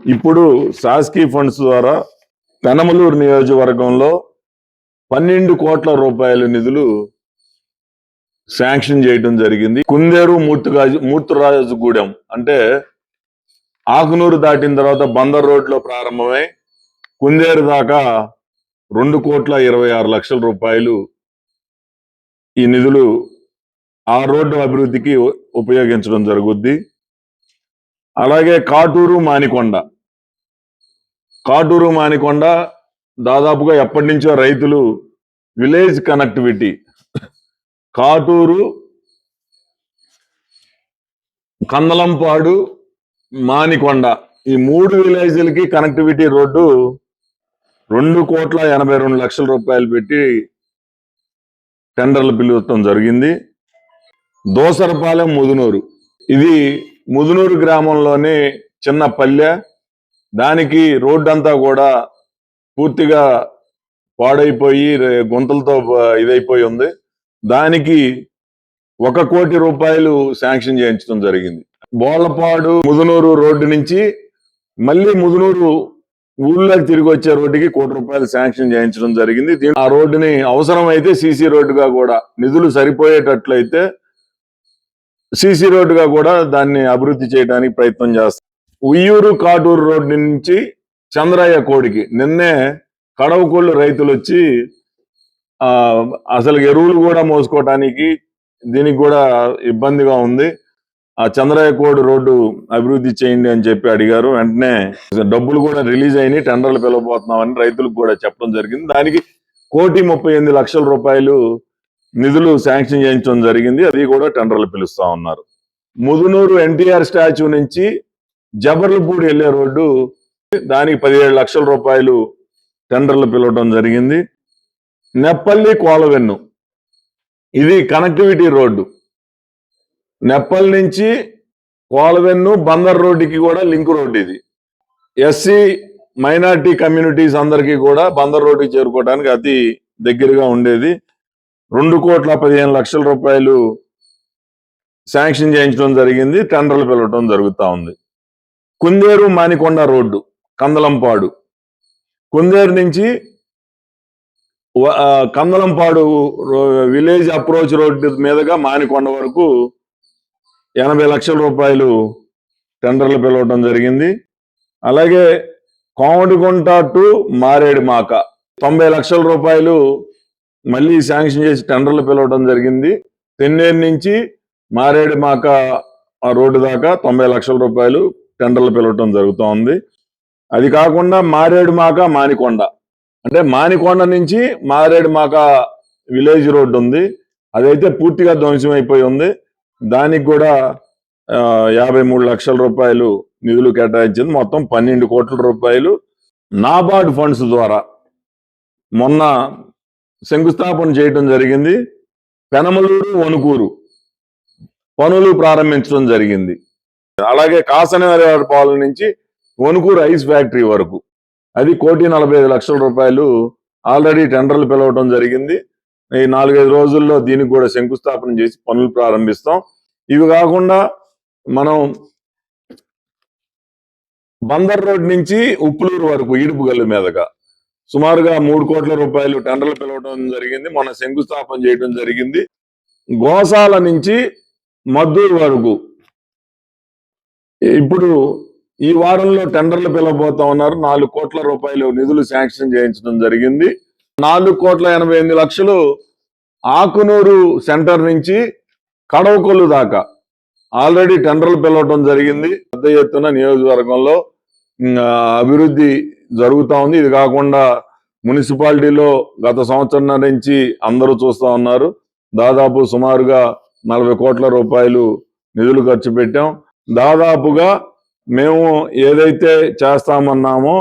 ఇప్పుడు సాస్కీ ఫండ్స్ ద్వారా పెనమలూరు నియోజకవర్గంలో పన్నెండు కోట్ల రూపాయల నిధులు శాంక్షన్ చేయడం జరిగింది. కుందేరు మూర్తిరాజు మూర్తిరాజుగూడెం అంటే ఆకునూరు దాటిన తర్వాత బందర్ రోడ్లో ప్రారంభమై కుందేరు దాకా రెండు కోట్ల ఇరవై ఆరు లక్షల రూపాయలు ఈ నిధులు ఆ రోడ్డు అభివృద్ధికి ఉపయోగించడం జరుగుద్ది. అలాగే కాటూరు మానికొండ. కాటూరు మానికొండ దాదాపుగా ఎప్పటి నుంచో రైతులు విలేజ్ కనెక్టివిటీ. కాటూరు కందలంపాడు మానికొండ ఈ మూడు విలేజ్లకి కనెక్టివిటీ రోడ్డు రెండు కోట్ల ఎనభై రెండు లక్షల రూపాయలు పెట్టి టెండర్లు పిలువటం జరిగింది. దోసరపాలెం ముదునూరు. ఇది ముదునూరు గ్రామంలోని చిన్న పల్లె దానికి రోడ్డు అంతా కూడా పూర్తిగా పాడైపోయి గుంతలతో ఇదైపోయి ఉంది. దానికి ఒక కోటి రూపాయలు శాంక్షన్ చేయించడం జరిగింది. బోళ్ళపాడు ముదునూరు రోడ్డు నుంచి మళ్ళీ ముదునూరు ఊళ్ళోకి తిరిగి వచ్చే రోడ్డుకి కోటి రూపాయలు శాంక్షన్ చేయించడం జరిగింది. ఆ రోడ్డుని అవసరమైతే సీసీ రోడ్డుగా కూడా నిధులు సరిపోయేటట్లయితే సీసీ రోడ్డుగా కూడా దాన్ని అభివృద్ధి చేయడానికి ప్రయత్నం చేస్తాం ఉయ్యూరు కాటూరు రోడ్డు నుంచి చంద్రయ్య కోడికి. నిన్నే కడవకోళ్ళు రైతులు వచ్చి ఆ అసలు ఎరువులు కూడా మోసుకోవటానికి దీనికి కూడా ఇబ్బందిగా ఉంది. ఆ చంద్రయ్య కోడి రోడ్డు అభివృద్ధి చేయండి అని చెప్పి అడిగారు. వెంటనే డబ్బులు కూడా రిలీజ్ అయినాయి టెండర్లు పిలవబోతున్నామని రైతులకు కూడా చెప్పడం జరిగింది. దానికి కోటి ముప్పై ఎనిమిది లక్షల రూపాయలు నిధులు శాంక్షన్ చేయించడం జరిగింది. అది కూడా టెండర్లు పిలుస్తా ఉన్నారు. ముదునూరు ఎన్టీఆర్ స్టాచ్యూ నుంచి జబర్లపూడి వెళ్ళే రోడ్డు దానికి పదిహేడు లక్షల రూపాయలు టెండర్లు పిలవడం జరిగింది. నెప్పల్లి కోలవెన్ను. ఇది కనెక్టివిటీ రోడ్డు. నెప్పల్ నుంచి కోలవెన్ను బందర్ రోడ్డుకి కూడా లింక్ రోడ్డు ఇది. ఎస్సీ మైనార్టీ కమ్యూనిటీస్ అందరికీ కూడా బందర్ రోడ్డుకి చేరుకోవడానికి అతి దగ్గరగా ఉండేది. రెండు కోట్ల పదిహేను లక్షల రూపాయలు శాంక్షన్ చేయించడం జరిగింది టెండర్లు పిలవటం జరుగుతూ ఉంది. కుందేరు మానికొండ రోడ్డు కందలంపాడు. కుందేరు నుంచి కందలంపాడు విలేజ్ అప్రోచ్ రోడ్డు మీదుగా మానికొండ వరకు ఎనభై లక్షల రూపాయలు టెండర్లు పిలవటం జరిగింది. అలాగే కోమటిగుంట టు మారేడు మాక తొంభై లక్షల రూపాయలు మళ్ళీ శాంక్షన్ చేసి టెండర్లు పిలవడం జరిగింది. తెన్నేరు నుంచి మారేడు మాక ఆ రోడ్డు దాకా తొంభై లక్షల రూపాయలు టెండర్లు పిలవటం జరుగుతూ ఉంది అది కాకుండా మారేడు మాక మానికొండ. అంటే మానికొండ నుంచి మారేడు మాక విలేజ్ రోడ్డు ఉంది. అదైతే పూర్తిగా ధ్వంసం అయిపోయి ఉంది. దానికి కూడా యాభై మూడు లక్షల రూపాయలు నిధులు కేటాయించింది. మొత్తం పన్నెండు కోట్ల రూపాయలు నాబార్డ్ ఫండ్స్ ద్వారా మొన్న శంకుస్థాపన చేయటం జరిగింది. పెనమలూరు వణుకూరు పనులు ప్రారంభించడం జరిగింది. అలాగే కాసనపాలెం నుంచి వణుకూరు ఐస్ ఫ్యాక్టరీ వరకు. అది కోటి నలభై ఐదు లక్షల రూపాయలు ఆల్రెడీ టెండర్లు పిలవటం జరిగింది. ఈ నాలుగైదు రోజుల్లో దీనికి కూడా శంకుస్థాపన చేసి పనులు ప్రారంభిస్తాం. ఇవి కాకుండా మనం బందర్ రోడ్ నుంచి ఉప్పులూరు వరకు ఈడుపుగల్లు మీదుగా సుమారుగా మూడు కోట్ల రూపాయలు టెండర్లు పిలవడం జరిగింది. మొన్న శంకుస్థాపన చేయడం జరిగింది. గోసాల నుంచి మద్దూరు వరకు ఇప్పుడు ఈ వారంలో టెండర్లు పిలవబోతా ఉన్నారు. నాలుగు కోట్ల రూపాయలు నిధులు శాంక్షన్ చేయించడం జరిగింది. నాలుగు కోట్ల ఎనభై ఎనిమిది లక్షలు ఆకునూరు సెంటర్ నుంచి కడవకొల్లు దాకా ఆల్రెడీ టెండర్లు పిలవటం జరిగింది. పెద్ద ఎత్తున నియోజకవర్గంలో అభివృద్ధి జరుగుతా ఉంది. ఇది కాకుండా మున్సిపాలిటీలో గత సంవత్సరం నుంచి అందరూ చూస్తా ఉన్నారు. దాదాపు సుమారుగా నలభై కోట్ల రూపాయలు నిధులు ఖర్చు పెట్టాం. దాదాపుగా మేము ఏదైతే చేస్తామన్నామో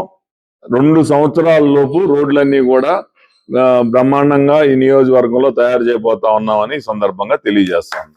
రెండు సంవత్సరాలలోపు రోడ్లన్నీ కూడా బ్రహ్మాండంగా ఈ నియోజకవర్గంలో తయారు చేయబోతా ఉన్నామని ఈ సందర్భంగా తెలియజేస్తాను